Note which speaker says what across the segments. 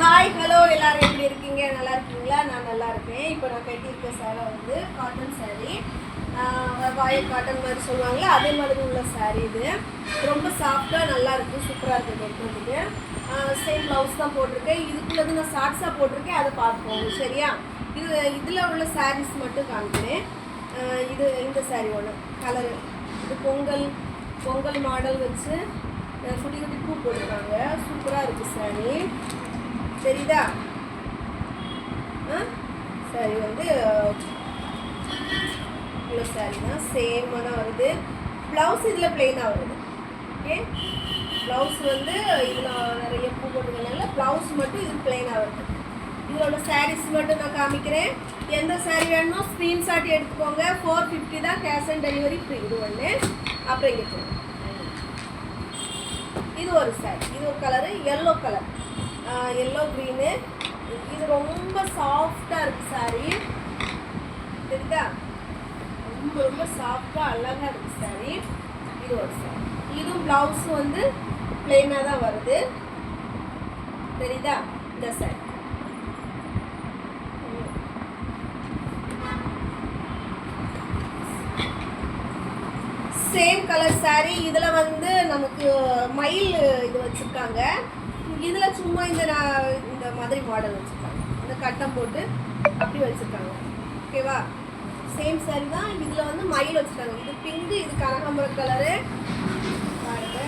Speaker 1: hi hello எல்லாரும் எப்படி இருக்கீங்க நல்லா இருக்கீங்களா நான் நல்லா இருக்கேன் இப்போ நான் கட்டியிருக்க சேலை வந்து காட்டன் சாரீ வாயில் காட்டன் மாதிரி சொல்லுவாங்களே அதே மாதிரி உள்ள சாரீ இது ரொம்ப சாஃப்டாக நல்லா இருக்குது சூப்பராக இருக்குது கட்டுறதுக்கு சேம் ப்ளவுஸ் தான் போட்டிருக்கேன் இதுக்குள்ளது நான் ஷார்ட்ஸாக போட்டிருக்கேன் அதை பார்ப்போம் சரியா இது இதில் உள்ள சாரீஸ் மட்டும் காமிக்கிறேன் இது இந்த சாரீ ஒன்று கலரு இது பொங்கல் பொங்கல் மாடல் வச்சு குட்டி குட்டி பூ போட்டிருக்காங்க சூப்பராக இருக்குது சாரீ சரிதா சரி வந்து இவ்வளோ சாரி தான் சேமாக தான் வருது ப்ளவுஸ் இதில் பிளெயினாக வருது ஓகே ப்ளவுஸ் வந்து இதில் நிறைய பூ போட்டுக்கனால ப்ளவுஸ் மட்டும் இது பிளெயினாக வருது இதோட சாரீஸ் மட்டும் நான் காமிக்கிறேன் எந்த சாரீ வேணுமோ ஸ்க்ரீன்ஷாட் எடுத்துக்கோங்க ஃபோர் ஃபிஃப்டி தான் கேஷ் ஆன் டெலிவரி ஃப்ரீ இது ஒன்று அப்புறம் இங்கே இது ஒரு சாரி இது ஒரு colour yellow colour yellow green இது ரொம்ப சாஃப்டாக இருக்குது சாரி தெரியுதா ரொம்ப ரொம்ப சாஃப்டாக அழகாக இருக்குது சாரி இது ஒரு சாரி இதுவும் ப்ளவுஸ் வந்து பிளெயினாக தான் வருது சரிதா இந்த சாரி சேம் கலர் சாரி இதில் வந்து நமக்கு மயில் இது வச்சுருக்காங்க இதில் சும்மா இந்த இந்த மாதிரி மாடல் வச்சுருக்காங்க இந்த கட்டம் போட்டு அப்படி வச்சுருக்காங்க ஓகேவா சேம் சாரி தான் இதில் வந்து மயில் வச்சுருக்காங்க இது பிங்கு இது கனகாம்பர கலரு பாருங்க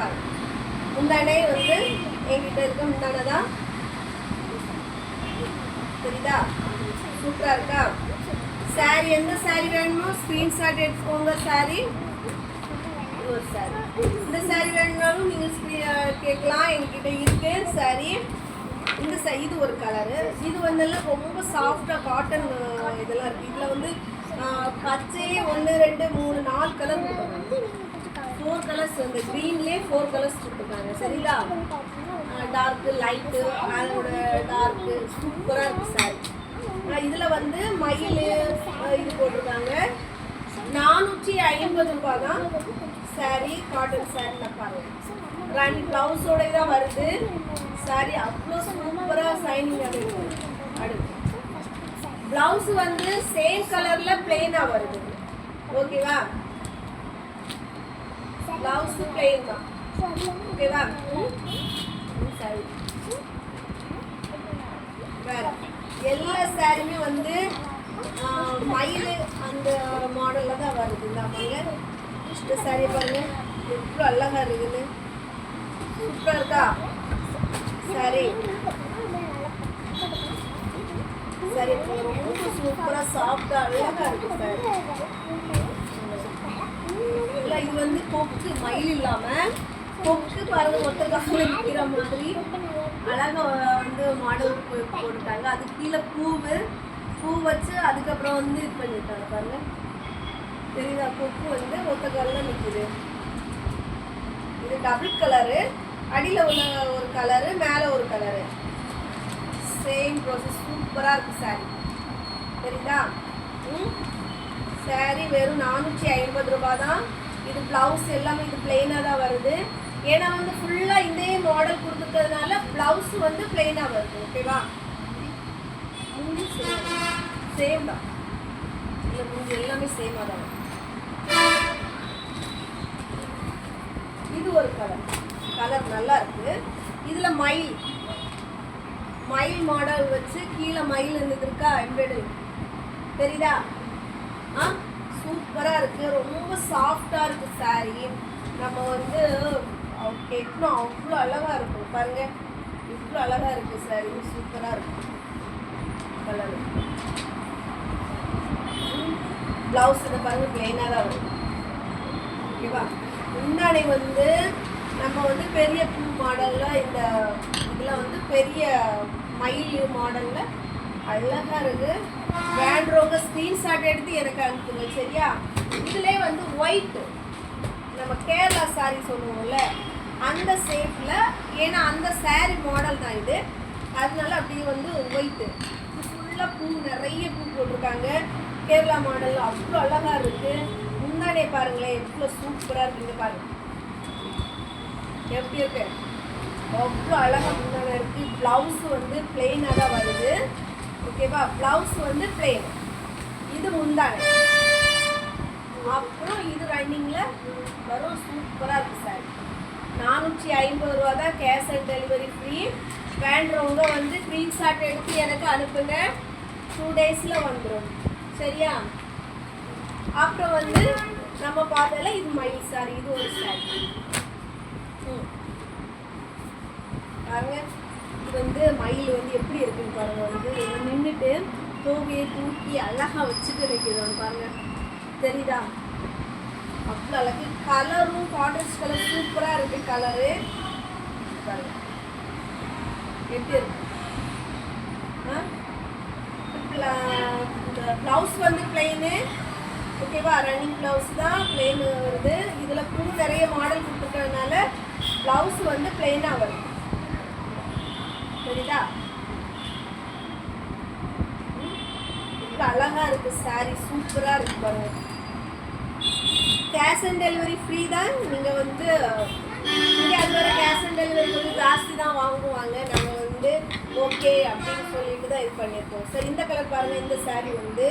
Speaker 1: பாருங்க முந்தானே வந்து எங்கிட்ட இருக்க முந்தானே தான் சரிதா சூப்பராக இருக்கா சாரி எந்த சாரி வேணுமோ ஸ்க்ரீன்ஷாட் எடுத்துக்கோங்க சாரி ஒரு சாரி இந்த சாரி வேணும்னாலும் நீங்கள் கேட்கலாம் என்கிட்ட இருக்கு சாரி இந்த சை இது ஒரு கலரு இது வந்தெல்லாம் ரொம்ப சாஃப்டாக காட்டன் இதெல்லாம் இருக்குது இதில் வந்து பச்சையே ஒன்று ரெண்டு மூணு நாலு கலர் ஃபோர் கலர்ஸ் வந்து க்ரீன்லேயே ஃபோர் கலர்ஸ் கொடுத்துருக்காங்க சரிங்களா டார்க்கு லைட்டு அதோட டார்க்கு சூப்பராக இருக்குது சாரி இதில் வந்து மயில் இது போட்டிருக்காங்க நானூற்றி ஐம்பது ரூபாய் தான் சாரி காட்டன் சாரியில் பாருங்க ரன் ப்ளவுஸோட தான் வருது சாரி அவ்வளோ சூப்பராக சைனிங் இருக்கும் அடுத்து ப்ளவுஸ் வந்து சேம் கலரில் பிளெயினாக வருது ஓகேவா ப்ளவுஸ் பிளெயின் தான் ஓகேவா சரி வேறு எல்லா சாரியுமே வந்து மயில் அந்த மாடலில் தான் வருது இந்த அம்மாங்க இந்த சாரி பாருங்க எவ்வளோ அழகாக இருக்குது சூப்பராக இருக்கா சரி சரி ரொம்ப சூப்பராக சாஃப்டாக அழகாக இருக்குது சார் இல்லை இது வந்து கொக்கு மயில் இல்லாமல் கொக்கு பாருங்க மொத்த காசில் விற்கிற மாதிரி அழகாக வந்து மாடல் போட்டுட்டாங்க அதுக்கு கீழே பூவு பூ வச்சு அதுக்கப்புறம் வந்து இது பண்ணிட்டாங்க பாருங்க தெரியுதா கொக்கு வந்து ஒத்த கலரில் நிற்குது இது டபுள் கலரு அடியில் உள்ள ஒரு கலரு மேலே ஒரு கலரு சேம் ப்ராசஸ் சூப்பராக இருக்குது சாரி சரிங்களா ம் வெறும் நானூற்றி ஐம்பது ரூபா தான் இது ப்ளவுஸ் எல்லாமே இது பிளெயினாக தான் வருது ஏன்னா வந்து ஃபுல்லாக இதே மாடல் கொடுத்துருக்கிறதுனால ப்ளவுஸ் வந்து பிளெயினாக வருது ஓகேவா மூணு சேம் சேம் தான் இல்லை மூணு எல்லாமே சேமாக தான் இது ஒரு கலர் கலர் நல்லா இருக்குது இதில் மயில் மயில் மாடல் வச்சு கீழே மயில் இருந்தது இருக்கா எம்ப்ராய்டரி தெரியுதா ஆ சூப்பராக இருக்குது ரொம்ப சாஃப்டாக இருக்குது சாரீ நம்ம வந்து கெட்டணும் அவ்வளோ அழகாக இருக்கும் பாருங்கள் இவ்வளோ அழகாக இருக்குது சாரீ சூப்பராக இருக்கும் கலரு ப்ளவுஸ் இதை பாருங்கள் பிளெயினாக தான் வரும் ஓகேவா முன்னாடி வந்து நம்ம வந்து பெரிய பூ மாடலில் இந்த இதில் வந்து பெரிய மயில் மாடலில் அழகாக இருக்குது வேண்டுறவங்க ஸ்க்ரீன்ஷாட் எடுத்து எனக்கு அனுப்புங்க சரியா இதுலேயே வந்து ஒயிட் நம்ம கேரளா சாரி சொல்லுவோம்ல அந்த ஷேப்பில் ஏன்னா அந்த சாரி மாடல் தான் இது அதனால அப்படியே வந்து ஒயிட்டு ஃபுல்லாக பூ நிறைய பூ போட்டிருக்காங்க கேரளா மாடல் அவ்வளோ அழகாக இருக்குது முன்னாடியே பாருங்களேன் எவ்வளோ சூப்பராக இருக்குங்க பாருங்க எப்படி இருக்கு அவ்வளோ அழகாக முன்னாடி இருக்குது ப்ளவுஸ் வந்து பிளெயினாக தான் வருது ஓகேவா ப்ளவுஸ் வந்து பிளெயின் இது முந்தானே அப்புறம் இது ரன்னிங்கில் வரும் சூப்பராக இருக்குது சார் நானூற்றி ஐம்பது ரூபா தான் கேஷ் ஆன் டெலிவரி ஃப்ரீ வேண்டுறவங்க வந்து க்ரீன் ஷாட் எடுத்து எனக்கு அனுப்புங்க டூ டேஸில் வந்துடும் சரியா அப்புறம் வந்து நம்ம பார்த்ததில் இது மயில் சார் இது ஒரு சார் ம் பாருங்க இது வந்து மயில் வந்து எப்படி இருக்குன்னு பாருங்க வந்து நின்றுட்டு தோகையை தூக்கி அழகாக வச்சுட்டு நிற்கிறோம் பாருங்க தெரியுதா அவ்வளோ அழகு கலரும் பாட்டர்ஸ் கலர் சூப்பராக இருக்குது கலரு பாருங்க எப்படி இருக்கு ப்ளவுஸ் வந்து பிளெயினு ஓகேவா ரன்னிங் ப்ளவுஸ் தான் பிளெயின் வருது இதில் பூ நிறைய மாடல் கொடுத்துருக்கறதுனால ப்ளவுஸ் வந்து பிளெயினாக வரும் புரியுதா அழகா இருக்கு சாரீ சூப்பராக இருக்குது பாருங்க கேஷ் ஆன் டெலிவரி ஃப்ரீ தான் நீங்கள் வந்து இங்கே அது கேஷ் ஆன் டெலிவரி வந்து ஜாஸ்தி தான் வாங்குவாங்க ஓகே அப்படின்னு சொல்லிட்டு தான் இது பண்ணியிருக்கோம் சரி இந்த கலர் பாருங்கள் இந்த சாரீ வந்து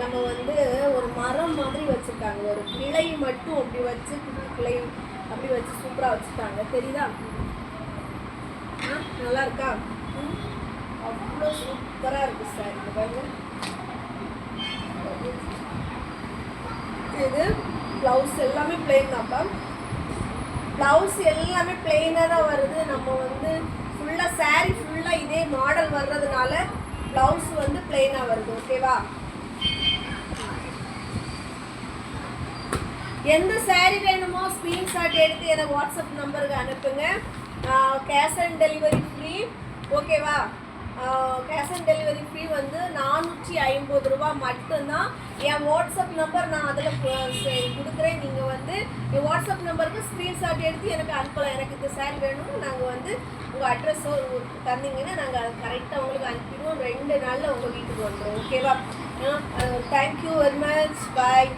Speaker 1: நம்ம வந்து ஒரு மரம் மாதிரி வச்சுருக்காங்க ஒரு கிளை மட்டும் அப்படி வச்சு கிளை அப்படி வச்சு சூப்பராக வச்சுருக்காங்க தெரியுதா நல்லா இருக்கா அவ்வளோ சூப்பராக இருக்கு சார் இந்த பாருங்க இது ப்ளவுஸ் எல்லாமே பிளெயின் தான்ப்பா ப்ளவுஸ் எல்லாமே பிளெயினாக தான் வருது நம்ம வந்து ஃபுல்லாக சாரி ஃபுல்லாக இதே மாடல் வர்றதுனால ப்ளவுஸ் வந்து பிளெயினாக வருது ஓகேவா எந்த சாரி வேணுமோ ஸ்க்ரீன்ஷாட் எடுத்து எனக்கு வாட்ஸ்அப் நம்பருக்கு அனுப்புங்க கேஷ் ஆன் டெலிவரி ஃப்ரீ ஓகேவா கேஷ் ஆன் டெலிவரி ஃபீ வந்து நானூற்றி ஐம்பது ரூபா மட்டும்தான் என் வாட்ஸ்அப் நம்பர் நான் அதில் கொடுக்குறேன் நீங்கள் வந்து என் வாட்ஸ்அப் நம்பருக்கு ஸ்க்ரீன்ஷாட் எடுத்து எனக்கு அனுப்பலாம் எனக்கு இது சார் வேணும் நாங்கள் வந்து உங்கள் அட்ரஸோ தந்தீங்கன்னா நாங்கள் கரெக்டாக உங்களுக்கு அனுப்பிடுவோம் ரெண்டு நாளில் உங்கள் வீட்டுக்கு வந்துடும் ஓகேவா தேங்க்யூ வெரி மச் பாய்